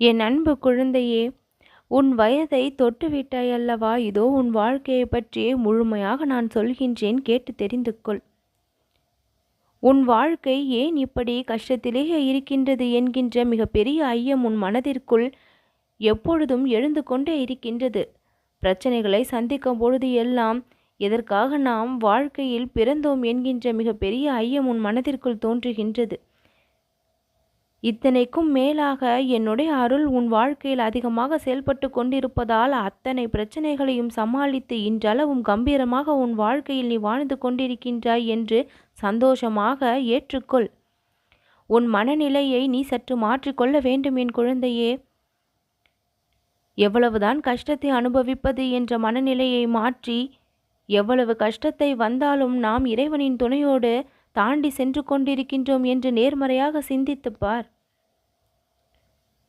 என் அன்பு குழந்தையே உன் வயதை தொட்டுவிட்டாய் அல்லவா? இதோ உன் வாழ்க்கையை பற்றியே முழுமையாக நான் சொல்கின்றேன் கேட்டு தெரிந்து கொள் உன் வாழ்க்கை ஏன் இப்படி கஷ்டத்திலேயே இருக்கின்றது என்கின்ற மிகப்பெரிய ஐயம் உன் மனதிற்குள் எப்பொழுதும் எழுந்து கொண்டே இருக்கின்றது. பிரச்சனைகளை சந்திக்கும் பொழுது எல்லாம் எதற்காக நாம் வாழ்க்கையில் பிறந்தோம் என்கின்ற மிகப்பெரிய ஐயம் உன் மனதிற்குள் தோன்றுகின்றது. இத்தனைக்கும் மேலாக என்னுடைய அருள் உன் வாழ்க்கையில் அதிகமாக செயல்பட்டு கொண்டிருப்பதால் அத்தனை பிரச்சனைகளையும் சமாளித்து இன்றளவும் கம்பீரமாக உன் வாழ்க்கையில் நீ வாழ்ந்து கொண்டிருக்கின்றாய் என்று சந்தோஷமாக ஏற்றுக்கொள். உன் மனநிலையை நீ சற்று மாற்றிக்கொள்ள வேண்டும் என் குழந்தையே. எவ்வளவுதான் கஷ்டத்தை அனுபவிப்பது என்ற மனநிலையை மாற்றி எவ்வளவு கஷ்டத்தை வந்தாலும் நாம் இறைவனின் துணையோடு தாண்டி சென்று கொண்டிருக்கின்றோம் என்று நேர்மறையாக சிந்தித்துப் பார்.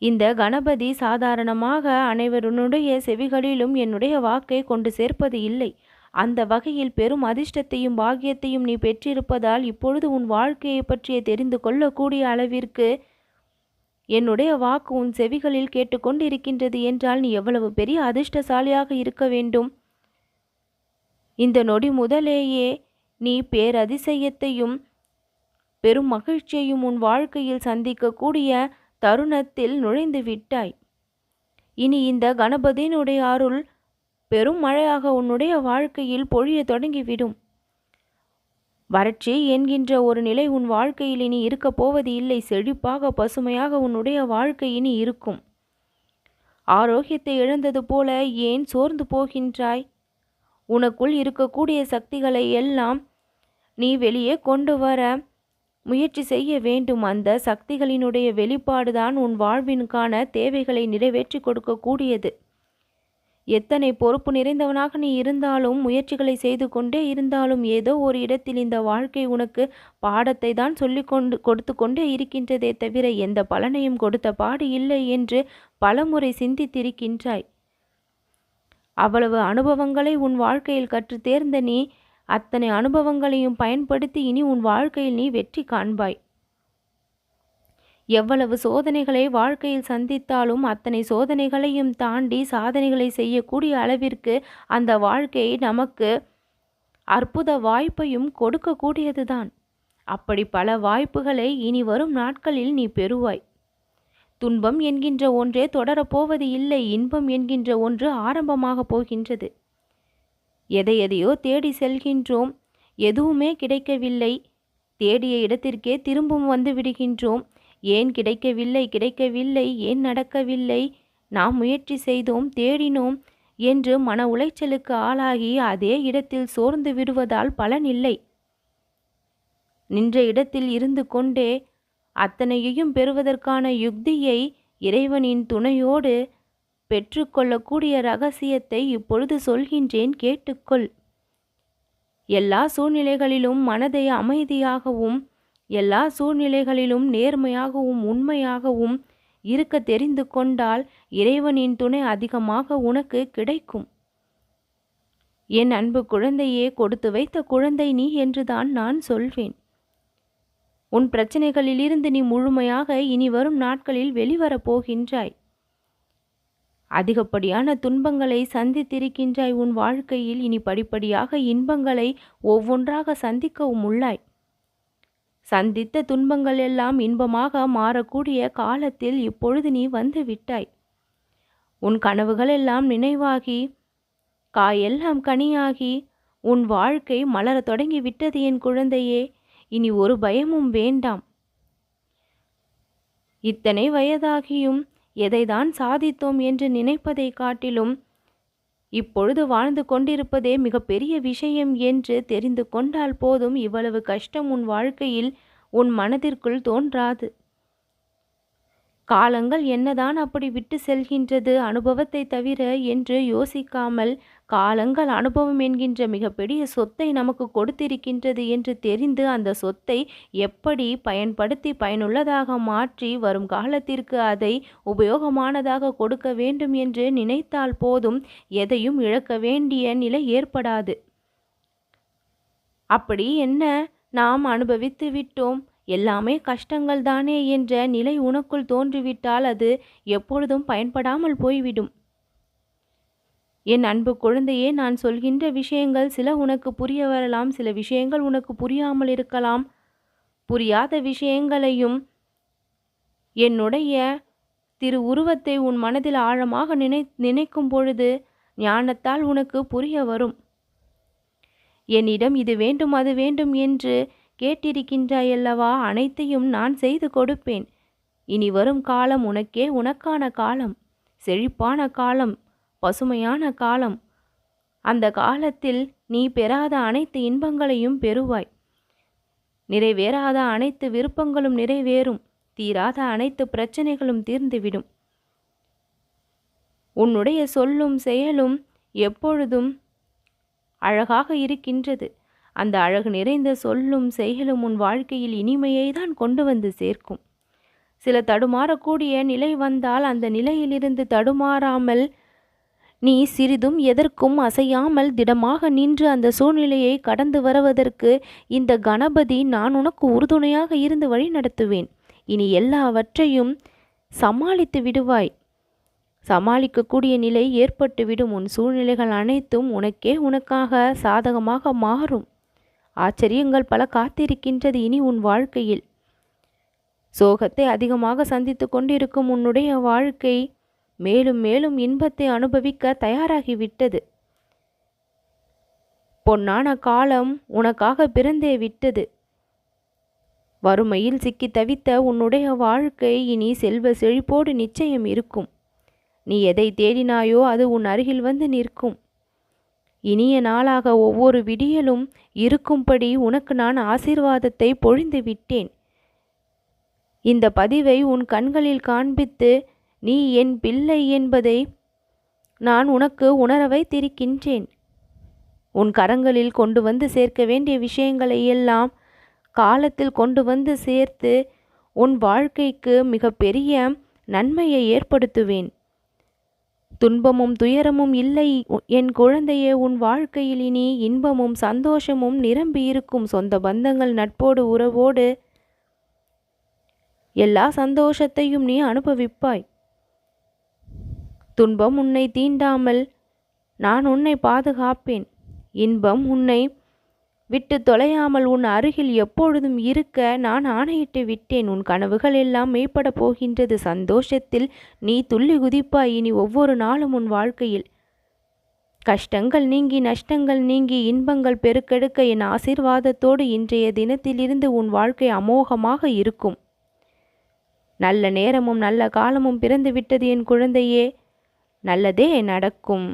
இந்த கணபதி சாதாரணமாக அனைவருடைய செவிகளிலும் என்னுடைய வாக்கை கொண்டு சேர்ப்பது இல்லை. அந்த வகையில் பெரும் அதிர்ஷ்டத்தையும் பாக்கியத்தையும் நீ பெற்றிருப்பதால் இப்பொழுது உன் வாழ்க்கையை பற்றிய தெரிந்து கொள்ளக்கூடிய அளவிற்கு என்னுடைய வாக்கு உன் செவிகளில் கேட்டுக்கொண்டிருக்கின்றது என்றால் நீ எவ்வளவு பெரிய அதிர்ஷ்டசாலியாக இருக்க வேண்டும்? இந்த நொடி முதலேயே நீ பேரதிசயத்தையும் பெரும் மகிழ்ச்சியையும் உன் வாழ்க்கையில் சந்திக்கக்கூடிய தருணத்தில் நுழைந்து விட்டாய். இனி இந்த கணபதியினுடைய அருள் பெரும் மழையாக உன்னுடைய வாழ்க்கையில் பொழிய தொடங்கிவிடும். வறட்சி என்கின்ற ஒரு நிலை உன் வாழ்க்கையில் இனி இருக்கப் போவது இல்லை. செழிப்பாக பசுமையாக உன்னுடைய வாழ்க்கை இனி இருக்கும். ஆரோக்கியத்தை இழந்தது போல ஏன் சோர்ந்து போகின்றாய்? உனக்குள் இருக்கக்கூடிய சக்திகளை எல்லாம் நீ வெளியே கொண்டு வர முயற்சி செய்ய வேண்டும். அந்த சக்திகளினுடைய வெளிப்பாடுதான் உன் வாழ்வினுக்கான தேவைகளை நிறைவேற்றி கொடுக்கக்கூடியது. எத்தனை பொறுப்பு நிறைந்தவனாக நீ இருந்தாலும் முயற்சிகளை செய்து கொண்டே இருந்தாலும் ஏதோ ஒரு இடத்தில் இந்த வாழ்க்கை உனக்கு பாடத்தை தான் சொல்லி கொண்டு கொடுத்து கொண்டே இருக்கின்றதே தவிர எந்த பலனையும் கொடுத்த பாடு இல்லை என்று பலமுறை சிந்தித்திருக்கின்றாய். அவ்வளவு அனுபவங்களை உன் வாழ்க்கையில் கற்று தேர்ந்த நீ அத்தனை அனுபவங்களையும் பயன்படுத்தி இனி உன் வாழ்க்கையில் நீ வெற்றி காண்பாய். எவ்வளவு சோதனைகளை வாழ்க்கையில் சந்தித்தாலும் அத்தனை சோதனைகளையும் தாண்டி சாதனைகளை செய்யக்கூடிய அளவிற்கு அந்த வாழ்க்கை நமக்கு அற்புத வாய்ப்பையும் கொடுக்கக்கூடியதுதான். அப்படி பல வாய்ப்புகளை இனி வரும் நாட்களில் நீ பெறுவாய். துன்பம் என்கின்ற ஒன்றே தொடரப்போவது இல்லை இன்பம் என்கின்ற ஒன்று ஆரம்பமாகப் போகின்றது. எதை எதையோ தேடி செல்கின்றோம். எதுவுமே கிடைக்கவில்லை. தேடிய இடத்திற்கே திரும்பவும் வந்து விடுகின்றோம். ஏன் கிடைக்கவில்லை கிடைக்கவில்லை ஏன் நடக்கவில்லை? நாம் முயற்சி செய்தோம் தேடினோம் என்று மன உளைச்சலுக்கு ஆளாகி அதே இடத்தில் சோர்ந்து விடுவதால் பலன் இல்லை. நின்ற இடத்தில் இருந்து கொண்டே அத்தனையையும் பெறுவதற்கான யுக்தியை இறைவனின் துணையோடு பெற்றுக்கொள்ளக்கூடிய ரகசியத்தை இப்பொழுது சொல்கின்றேன் கேட்டுக்கொள். எல்லா சூழ்நிலைகளிலும் மனதை அமைதியாகவும் எல்லா சூழ்நிலைகளிலும் நேர்மையாகவும் உண்மையாகவும் இருக்க தெரிந்து கொண்டால் இறைவனின் துணை அதிகமாக உனக்கு கிடைக்கும். என் அன்பு குழந்தையே கொடுத்து வைத்த குழந்தை நீ என்றுதான் நான் சொல்வேன். உன் பிரச்சனைகளிலிருந்து நீ முழுமையாக இனி வரும் நாட்களில் வெளிவரப் போகின்றாய். அதிகப்படியான துன்பங்களை சந்தித்திருக்கின்றாய் உன் வாழ்க்கையில். இனி படிப்படியாக இன்பங்களை ஒவ்வொன்றாக சந்திக்கவும் உள்ளாய். சந்தித்த துன்பங்கள் எல்லாம் இன்பமாக மாறக்கூடிய காலத்தில் இப்பொழுது நீ வந்து விட்டாய். உன் கனவுகள் எல்லாம் நினைவாகி காயெல்லாம் கனியாகி உன் வாழ்க்கை மலரத் தொடங்கி விட்டது என் குழந்தையே. இனி ஒரு பயமும் வேண்டாம். இத்தனை வயதாகியும் எதைதான் சாதித்தோம் என்று நினைப்பதை காட்டிலும் இப்பொழுது வாழ்ந்து கொண்டிருப்பதே மிகப்பெரிய விஷயம் என்று தெரிந்து கொண்டால் போதும் இவ்வளவு கஷ்டம் உன் வாழ்க்கையில் உன் மனதிற்குள் தோன்றாது. காலங்கள் என்னதான் அப்படி விட்டு செல்கின்றது அனுபவத்தை தவிர என்று யோசிக்காமல் காலங்கள் அனுபவம் என்கின்ற மிகப்பெரிய சொத்தை நமக்கு கொடுத்திருக்கின்றது என்று தெரிந்து அந்த சொத்தை எப்படி பயன்படுத்தி பயனுள்ளதாக மாற்றி வரும் காலத்திற்கு அதை உபயோகமானதாக கொடுக்க வேண்டும் என்று நினைத்தால் போதும் எதையும் இழக்க வேண்டிய நிலை ஏற்படாது. அப்படி என்ன நாம் அனுபவித்து விட்டோம்? எல்லாமே கஷ்டங்கள் தானே என்ற நிலை உனக்குள் தோன்றிவிட்டால் அது எப்பொழுதும் பயன்படாமல் போய்விடும். என் அன்பு குழந்தையே நான் சொல்கின்ற விஷயங்கள் சில உனக்கு புரிய வரலாம் சில விஷயங்கள் உனக்கு புரியாமல் இருக்கலாம். புரியாத விஷயங்களையும் என்னுடைய திரு உருவத்தை உன் மனதில் ஆழமாக நினை நினைக்கும் பொழுது ஞானத்தால் உனக்கு புரிய வரும். என்னிடம் இது வேண்டும் அது வேண்டும் என்று கேட்டிருக்கின்றாயல்லவா? அனைத்தையும் நான் செய்து கொடுப்பேன். இனி வரும் காலம் உனக்கே உனக்கான காலம். செழிப்பான காலம் பசுமையான காலம். அந்த காலத்தில் நீ பெறாத அனைத்து இன்பங்களையும் பெறுவாய். நிறைவேறாத அனைத்து விருப்பங்களும் நிறைவேறும். தீராத அனைத்து பிரச்சனைகளும் தீர்ந்துவிடும். உன்னுடைய சொல்லும் செயலும் எப்பொழுதும் அழகாக இருக்கின்றது. அந்த அழகு நிறைந்த சொல்லும் செயலும் உன் வாழ்க்கையில் இனிமையை தான் கொண்டு வந்து சேர்க்கும். சில தடுமாறக்கூடிய நிலை வந்தால் அந்த நிலையிலிருந்து தடுமாறாமல் நீ சிறிதும் எதற்கும் அசையாமல் திடமாக நின்று அந்த சூழ்நிலையை கடந்து வருவதற்கு இந்த கணபதி நான் உனக்கு உறுதுணையாக இருந்து வழி நடத்துவேன். இனி எல்லாவற்றையும் சமாளித்து விடுவாய். சமாளிக்கக்கூடிய நிலை ஏற்பட்டுவிடும். உன் சூழ்நிலைகள் அனைத்தும் உனக்கே உனக்காக சாதகமாக மாறும். ஆச்சரியங்கள் பல காத்திருக்கின்றது இனி உன் வாழ்க்கையில். சோகத்தை அதிகமாக சந்தித்து கொண்டிருக்கும் உன்னுடைய வாழ்க்கை மேலும் மேலும் இன்பத்தை அனுபவிக்க தயாராகிவிட்டது. பொன்னான காலம் உனக்காக பிறந்தே விட்டது. வறுமையில் சிக்கி தவித்த உன்னுடைய வாழ்க்கை இனி செல்வ செழிப்போடு நிச்சயம் இருக்கும். நீ எதை தேடினாயோ அது உன் அருகில் வந்து நிற்கும். இனிய நாளாக ஒவ்வொரு விடியலும் இருக்கும்படி உனக்கு நான் ஆசீர்வாதத்தை பொழிந்து விட்டேன். இந்த பதிவை உன் கண்களில் காண்பித்து நீ என் பிள்ளை என்பதை நான் உனக்கு உணர வைத்திருக்கின்றேன் உன் கரங்களில் கொண்டு வந்து சேர்க்க வேண்டிய விஷயங்களை எல்லாம் காலத்தில் கொண்டு வந்து சேர்த்து உன் வாழ்க்கைக்கு மிக பெரிய நன்மையை ஏற்படுத்துவேன். துன்பமும் துயரமும் இல்லை. என் குழந்தையே உன் வாழ்க்கையில் இனி இன்பமும் சந்தோஷமும் நிரம்பியிருக்கும் சொந்த பந்தங்கள் நட்போடு உறவோடு எல்லா சந்தோஷத்தையும் நீ அனுபவிப்பாய். துன்பம் உன்னை தீண்டாமல் நான் உன்னை பாதுகாப்பேன். இன்பம் உன்னை விட்டு தொலையாமல் உன் அருகில் எப்பொழுதும் இருக்க நான் ஆணையிட்டு விட்டேன். உன் கனவுகள் எல்லாம் மேம்பட போகின்றது. சந்தோஷத்தில் நீ துள்ளி குதிப்பாய். இனி ஒவ்வொரு நாளும் உன் வாழ்க்கையில் கஷ்டங்கள் நீங்கி நஷ்டங்கள் நீங்கி இன்பங்கள் பெருக்கெடுக்க என் ஆசீர்வாதத்தோடு இன்றைய தினத்திலிருந்து உன் வாழ்க்கை அமோகமாக இருக்கும். நல்ல நேரமும் நல்ல காலமும் பிறந்து விட்டது என் குழந்தையே. நல்லதே நடக்கும்.